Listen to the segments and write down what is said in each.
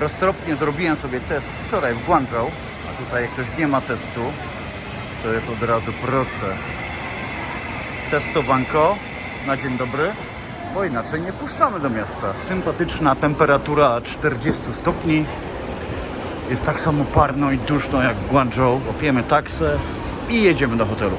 Roztropnie zrobiłem sobie test wczoraj w Guangzhou, a tutaj jak ktoś nie ma testu, to jest od razu proste. Testowanko na dzień dobry, bo inaczej nie puszczamy do miasta. Sympatyczna temperatura 40 stopni. Jest tak samo parno i duszno jak w Guangzhou. Łapiemy taksę i jedziemy do hotelu.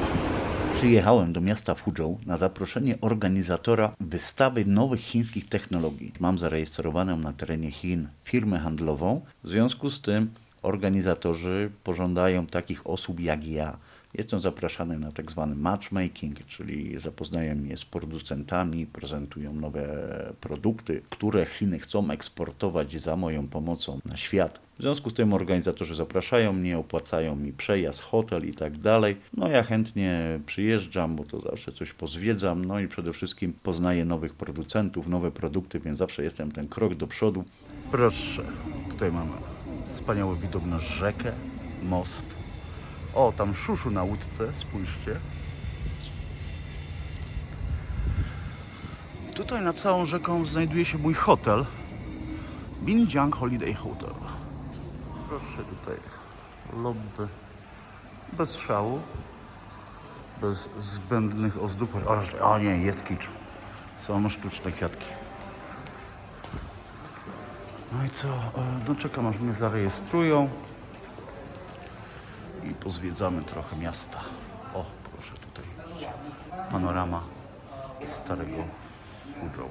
Przyjechałem do miasta Fuzhou na zaproszenie organizatora wystawy nowych chińskich technologii. Mam zarejestrowaną na terenie Chin firmę handlową. W związku z tym organizatorzy pożądają takich osób jak ja. Jestem zapraszany na tak zwany matchmaking, czyli zapoznają mnie z producentami, prezentują nowe produkty, które Chiny chcą eksportować za moją pomocą na świat. W związku z tym organizatorzy zapraszają mnie, opłacają mi przejazd, hotel i tak dalej. No ja chętnie przyjeżdżam, bo to zawsze coś pozwiedzam, no i przede wszystkim poznaję nowych producentów, nowe produkty, więc zawsze jestem ten krok do przodu. Proszę, tutaj mamy wspaniały widok na rzekę, most. O, tam szuszu na łódce, spójrzcie. Tutaj nad całą rzeką znajduje się mój hotel. Binjiang Holiday Hotel. Proszę tutaj lobby bez szału, bez zbędnych ozdób. O, nie, jest kicz. Są sztuczne kwiatki. No i co? E, No czekam aż mnie zarejestrują i pozwiedzamy trochę miasta. O, proszę tutaj widzicie. Panorama starego Fuzhou.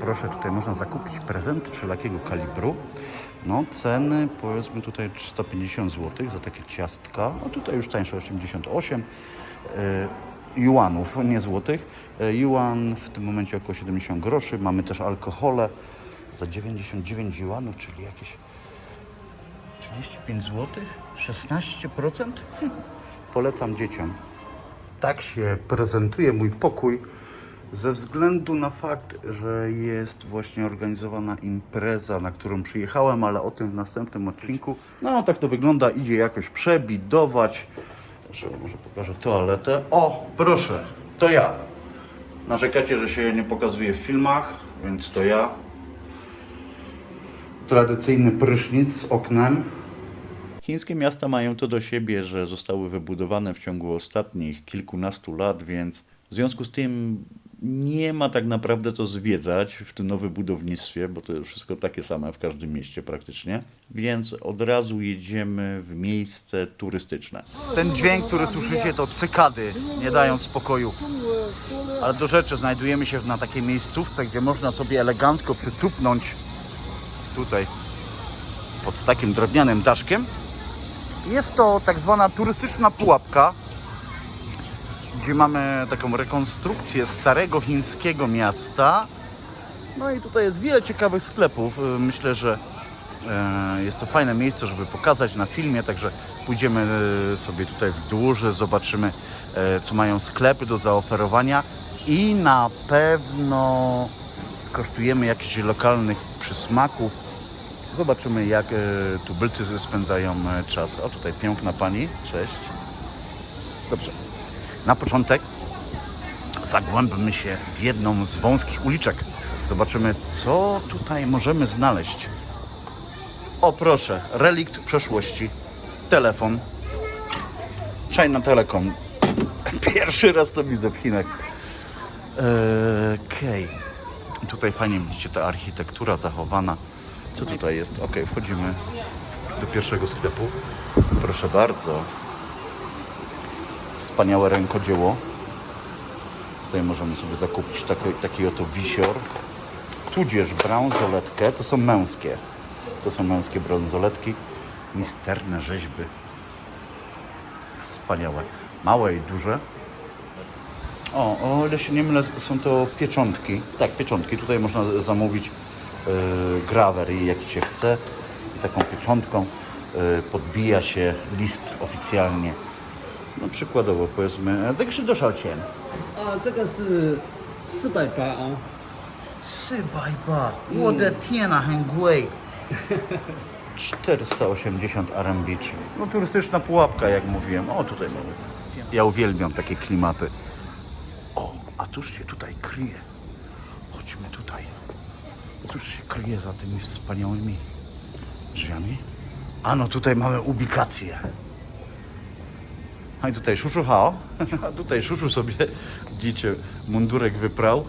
Proszę, tutaj można zakupić prezenty wszelakiego kalibru. No, ceny powiedzmy tutaj 350 zł za takie ciastka. A tutaj już tańsze 88 e, juanów, nie złotych. E, Juan w tym momencie około 70 groszy. Mamy też alkohole za 99 juanów, czyli jakieś 35 zł? 16%? Hm. Polecam dzieciom. Tak się prezentuje mój pokój ze względu na fakt, że jest właśnie organizowana impreza, na którą przyjechałem, ale o tym w następnym odcinku. No, tak to wygląda, idzie jakoś przebidować. Jeszcze może pokażę toaletę. O, proszę, to ja. Narzekacie, że się nie pokazuje w filmach, więc to ja. Tradycyjny prysznic z oknem. Chińskie miasta mają to do siebie, że zostały wybudowane w ciągu ostatnich kilkunastu lat, więc w związku z tym nie ma tak naprawdę co zwiedzać w tym nowym budownictwie, bo to jest wszystko takie same w każdym mieście praktycznie, więc od razu jedziemy w miejsce turystyczne. Ten dźwięk, który słyszycie, to cykady, nie dają spokoju. Ale do rzeczy, znajdujemy się na takiej miejscówce, gdzie można sobie elegancko przycupnąć tutaj pod takim drewnianym daszkiem. Jest to tak zwana turystyczna pułapka, gdzie mamy taką rekonstrukcję starego chińskiego miasta. No i tutaj jest wiele ciekawych sklepów. Y, Myślę, że e, jest to fajne miejsce, żeby pokazać na filmie, także pójdziemy e, sobie tutaj wzdłuż, zobaczymy co mają sklepy do zaoferowania i na pewno skosztujemy jakichś lokalnych przysmaków. Zobaczymy jak tubylcy spędzają czas. O tutaj piękna pani, cześć. Dobrze. Na początek zagłębmy się w jedną z wąskich uliczek. Zobaczymy, co tutaj możemy znaleźć. O proszę, relikt przeszłości. Telefon. China Telecom. Pierwszy raz to widzę w Chinach. Eee, Okej. Tutaj fajnie widzicie ta architektura zachowana. Co tutaj jest? Ok, wchodzimy do pierwszego sklepu. Proszę bardzo. Wspaniałe rękodzieło. Tutaj możemy sobie zakupić taki, taki oto wisior. Tudzież brązoletkę. To są męskie. To są męskie brązoletki. Misterne rzeźby. Wspaniałe. Małe i duże. O, o ile się nie mylę, są to pieczątki. Tak, pieczątki. Tutaj można zamówić yy, grawer, jaki się chce. I taką pieczątką yy, podbija się list oficjalnie. No przykładowo powiedzmy, e, 这个是多少钱？啊，这个是四百八啊，四百八，我的天啊，很贵。 480 RMB. No turystyczna pułapka, jak mówiłem. O, tutaj mamy. Ja uwielbiam takie klimaty. O, a tuż się tutaj kryje. Chodźmy Któż się kryje za tymi wspaniałymi drzwiami? A no tutaj mamy ubikację. No i tutaj Szuszu hao, a tutaj Szuszu sobie, widzicie, mundurek wyprał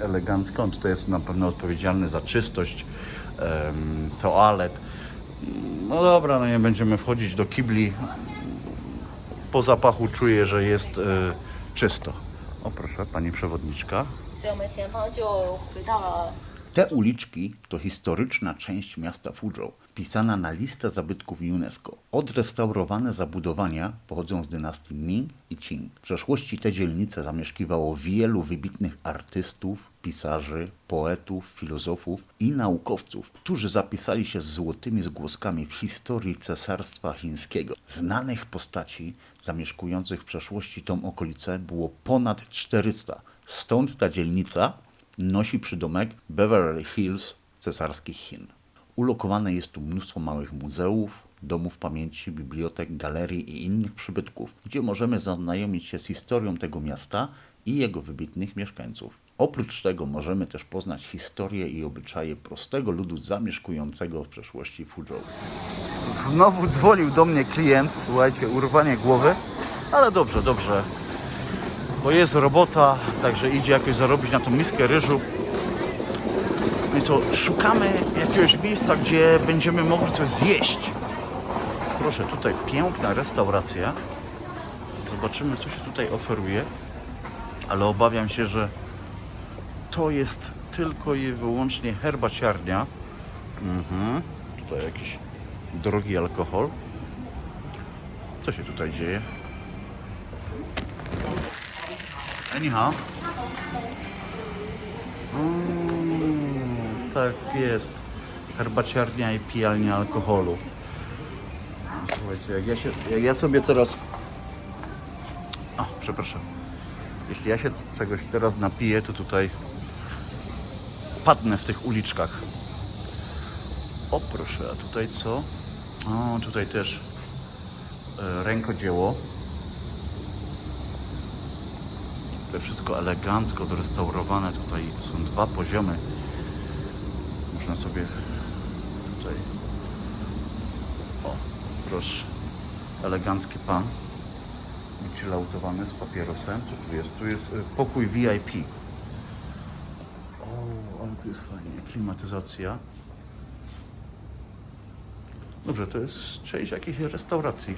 elegancko. On tutaj jest na pewno odpowiedzialny za czystość um, toalet. No dobra, no nie będziemy wchodzić do kibli. Po zapachu czuję, że jest e, czysto. O proszę, pani przewodniczka. Te uliczki to historyczna część miasta Fuzhou wpisana na listę zabytków UNESCO. Odrestaurowane zabudowania pochodzą z dynastii Ming i Qing. W przeszłości te dzielnice zamieszkiwało wielu wybitnych artystów, pisarzy, poetów, filozofów i naukowców, którzy zapisali się z złotymi zgłoskami w historii cesarstwa chińskiego. Znanych postaci zamieszkujących w przeszłości tą okolicę było ponad 400. Stąd ta dzielnica nosi przydomek Beverly Hills cesarskich Chin. Ulokowane jest tu mnóstwo małych muzeów, domów pamięci, bibliotek, galerii i innych przybytków, gdzie możemy zaznajomić się z historią tego miasta i jego wybitnych mieszkańców. Oprócz tego możemy też poznać historię i obyczaje prostego ludu zamieszkującego w przeszłości Fuzhou. Znowu dzwonił do mnie klient, słuchajcie, urwanie głowy, ale dobrze, dobrze bo jest robota, także idzie jakoś zarobić na tą miskę ryżu. No i co, szukamy jakiegoś miejsca, gdzie będziemy mogli coś zjeść. Proszę, tutaj piękna restauracja. Zobaczymy, co się tutaj oferuje. Ale obawiam się, że to jest tylko i wyłącznie herbaciarnia. Mhm. Tutaj jakiś drogi alkohol. Co się tutaj dzieje? Hao. Mm, tak jest. Herbaciarnia i pijalnia alkoholu. Słuchajcie, jak ja, się, jak ja sobie teraz... O, przepraszam. Jeśli ja się czegoś teraz napiję, to tutaj padnę w tych uliczkach. O, proszę, a tutaj co? O, tutaj też e, rękodzieło. Tutaj wszystko elegancko dorestaurowane. Tutaj są dwa poziomy. Można sobie tutaj. O, proszę. Elegancki pan. Ucilautowany z papierosem. Co tu jest? Tu jest y, pokój VIP. O, ale tu jest fajnie. Klimatyzacja. Dobrze, to jest część jakiejś restauracji.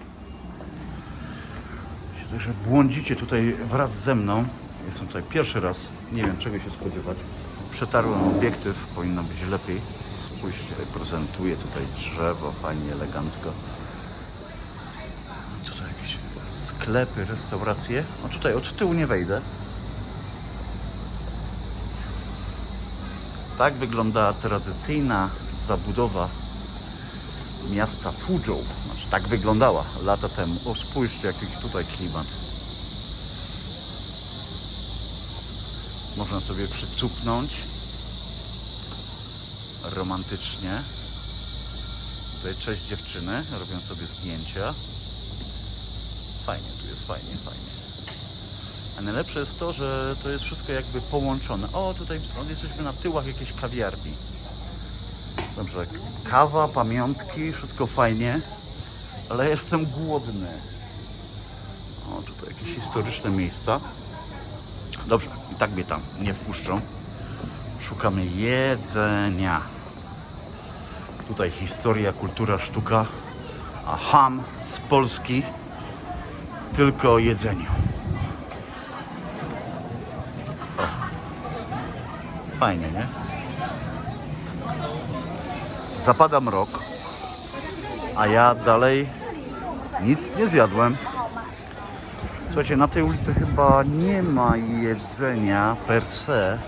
Myślę, że błądzicie tutaj wraz ze mną. Jestem tutaj pierwszy raz. Nie wiem czego się spodziewać. Przetarłem obiektyw, powinno być lepiej. Spójrzcie, prezentuje tutaj drzewo, fajnie, elegancko. Tutaj jakieś sklepy, restauracje. No tutaj od tyłu nie wejdę. Tak wygląda tradycyjna zabudowa miasta Fuzhou. Znaczy, tak wyglądała lata temu. O, spójrzcie, jakiś tutaj klimat. Można sobie przycupnąć romantycznie. Tutaj cześć dziewczyny, robią sobie zdjęcia. Fajnie, tu jest fajnie, fajnie. A najlepsze jest to, że to jest wszystko jakby połączone. O, tutaj jesteśmy na tyłach jakiejś kawiarni. Dobrze, kawa, pamiątki, wszystko fajnie, ale jestem głodny. O, tutaj jakieś historyczne miejsca. Dobrze, i tak mnie tam nie wpuszczą. Szukamy jedzenia. Tutaj historia, kultura, sztuka, a ham z Polski tylko o jedzeniu. Fajnie, nie? Zapada mrok, a ja dalej nic nie zjadłem. Słuchajcie, na tej ulicy chyba nie ma jedzenia per se.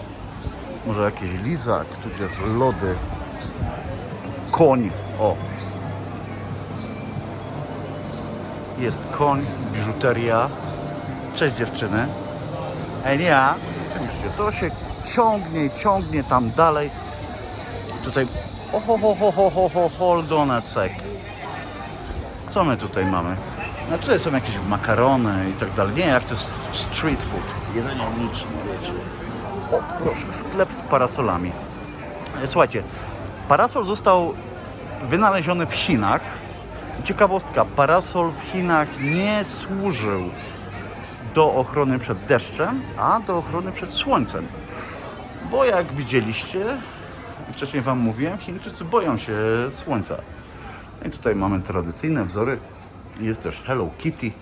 Może jakiś lizak, tudzież lody. Koń, o. Jest koń, biżuteria. Cześć dziewczyny. Nie, spójrzcie, to się ciągnie i ciągnie tam dalej. Tutaj o, ho, ho, ho, ho, ho, ho, hold on a sec. Co my tutaj mamy? No tutaj są jakieś makarony i tak dalej. Nie, jak to jest street food. Jedzenie uliczne, wiecie. O, proszę, sklep z parasolami. Słuchajcie, parasol został wynaleziony w Chinach. Ciekawostka, parasol w Chinach nie służył do ochrony przed deszczem, a do ochrony przed słońcem. Bo jak widzieliście, wcześniej Wam mówiłem, Chińczycy boją się słońca. No I tutaj mamy tradycyjne wzory. Jest też Hello Kitty,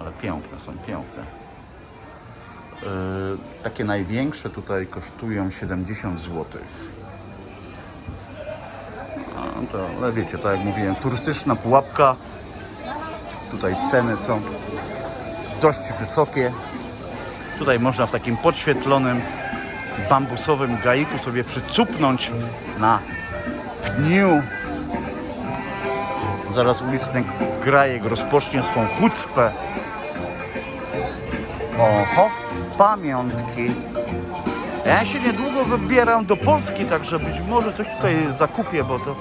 ale piękne są, piękne. Yy, takie największe tutaj kosztują 70 zł. To, ale wiecie, tak jak mówiłem, turystyczna pułapka. Tutaj ceny są dość wysokie. Tutaj można w takim podświetlonym bambusowym gaiku sobie przycupnąć na pniu. Zaraz uliczny grajek rozpocznie swą chucpę. Oho, pamiątki. Ja się niedługo wybieram do Polski, także być może coś tutaj zakupię, bo to...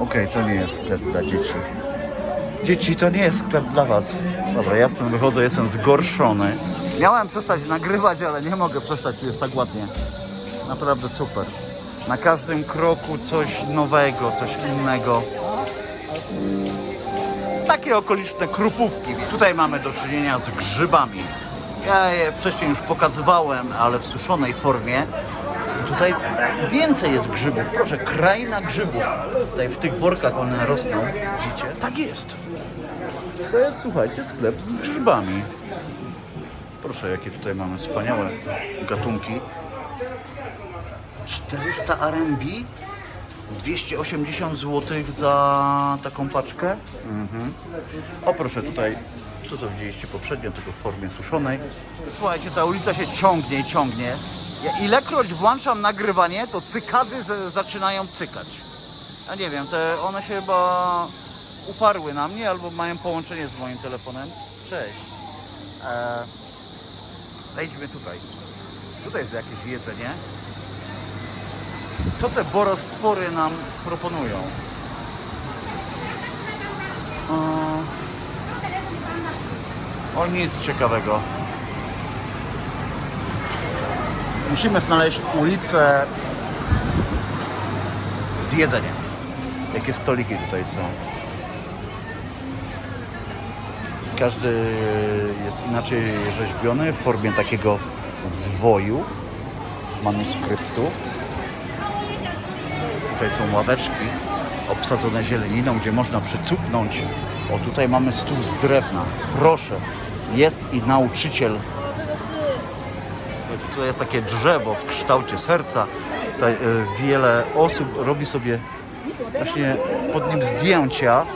Okej, to nie jest sklep dla dzieci. Dzieci, to nie jest sklep dla was. Dobra, ja stąd wychodzę, jestem zgorszony. Miałem przestać nagrywać, ale nie mogę przestać, tu jest tak ładnie. Naprawdę super. Na każdym kroku coś nowego, coś innego. Takie okoliczne krupówki. Tutaj mamy do czynienia z grzybami. Ja je wcześniej już pokazywałem, ale w suszonej formie. Tutaj więcej jest grzybów. Proszę, kraina grzybów. Tutaj w tych workach one rosną. Widzicie? Tak jest. To jest, słuchajcie, sklep z grzybami. Proszę, jakie tutaj mamy wspaniałe gatunki. 400 RMB? 280 zł za taką paczkę. Mhm. O proszę tutaj, to co widzieliście poprzednio, tylko w formie suszonej. Słuchajcie, ta ulica się ciągnie i ciągnie. Ja ilekroć włączam nagrywanie, to cykady z- zaczynają cykać. Ja nie wiem, te one się chyba uparły na mnie albo mają połączenie z moim telefonem. Cześć. Eee, wejdźmy tutaj. Tutaj jest jakieś jedzenie. Co te borostwory nam proponują? O, nic ciekawego. Musimy znaleźć ulicę z jedzeniem. Jakie stoliki tutaj są. Każdy jest inaczej rzeźbiony w formie takiego zwoju, manuskryptu. Tutaj są ławeczki obsadzone zieleniną, gdzie można przycupnąć. O, tutaj mamy stół z drewna. Proszę, jest i nauczyciel. Tutaj jest takie drzewo w kształcie serca. Tutaj e, wiele osób robi sobie właśnie pod nim zdjęcia.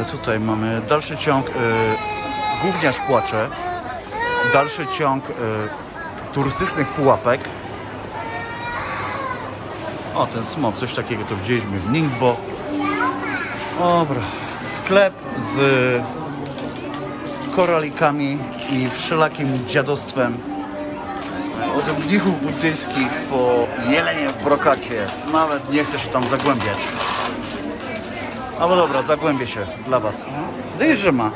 E, tutaj mamy? Dalszy ciąg. E, gówniarz płacze. Dalszy ciąg turystycznych pułapek. O, ten smok, coś takiego to widzieliśmy w Ningbo. Dobra, sklep z koralikami i wszelakim dziadostwem. Od mnichów buddyjskich po jelenie w brokacie. Nawet nie chcę się tam zagłębiać. No bo dobra, zagłębię się dla was. Że ma.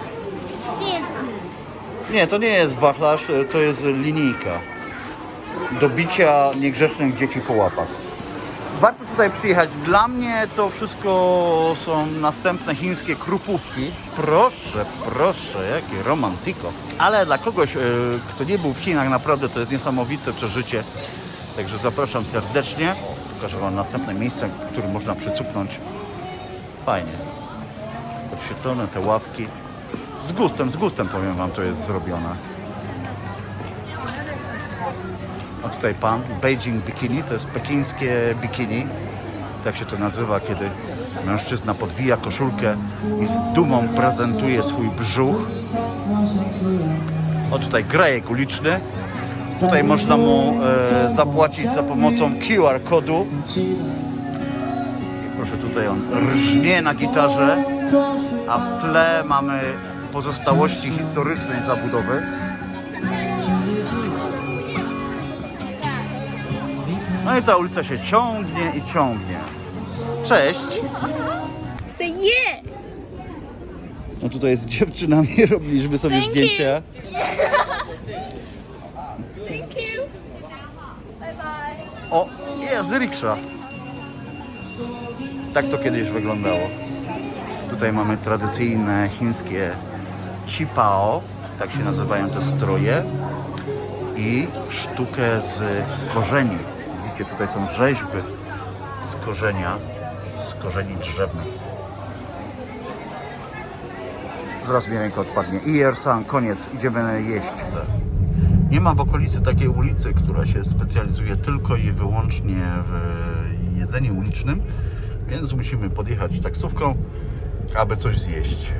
Nie, to nie jest wachlarz, to jest linijka do bicia niegrzecznych dzieci po łapach. Warto tutaj przyjechać. Dla mnie to wszystko są następne chińskie krupówki. Proszę, proszę, jakie romantyko. Ale dla kogoś, e, kto nie był w Chinach, naprawdę to jest niesamowite przeżycie. Także zapraszam serdecznie. Pokażę Wam następne miejsce, w którym można przycupnąć. Fajnie. Podświetlone te ławki. Z gustem, z gustem powiem Wam, to jest zrobione. A tutaj pan, Beijing Bikini, to jest pekińskie bikini. Tak się to nazywa, kiedy mężczyzna podwija koszulkę i z dumą prezentuje swój brzuch. O tutaj grajek uliczny. Tutaj można mu e, zapłacić za pomocą QR kodu. Proszę, tutaj on rżnie na gitarze, a w tle mamy pozostałości historycznej zabudowy. No i ta ulica się ciągnie i ciągnie. Cześć! Say yeah! No tutaj z dziewczynami robiliśmy sobie Thank zdjęcia. Thank you! Bye bye! O, jest riksza. Tak to kiedyś wyglądało. Tutaj mamy tradycyjne chińskie chipao, tak się nazywają te stroje, i sztukę z korzeni. Widzicie, tutaj są rzeźby z korzenia, z korzeni drzewnych. Zaraz mi ręka odpadnie. I Ersan, koniec, idziemy jeść. Nie ma w okolicy takiej ulicy, która się specjalizuje tylko i wyłącznie w jedzeniu ulicznym, więc musimy podjechać taksówką, aby coś zjeść.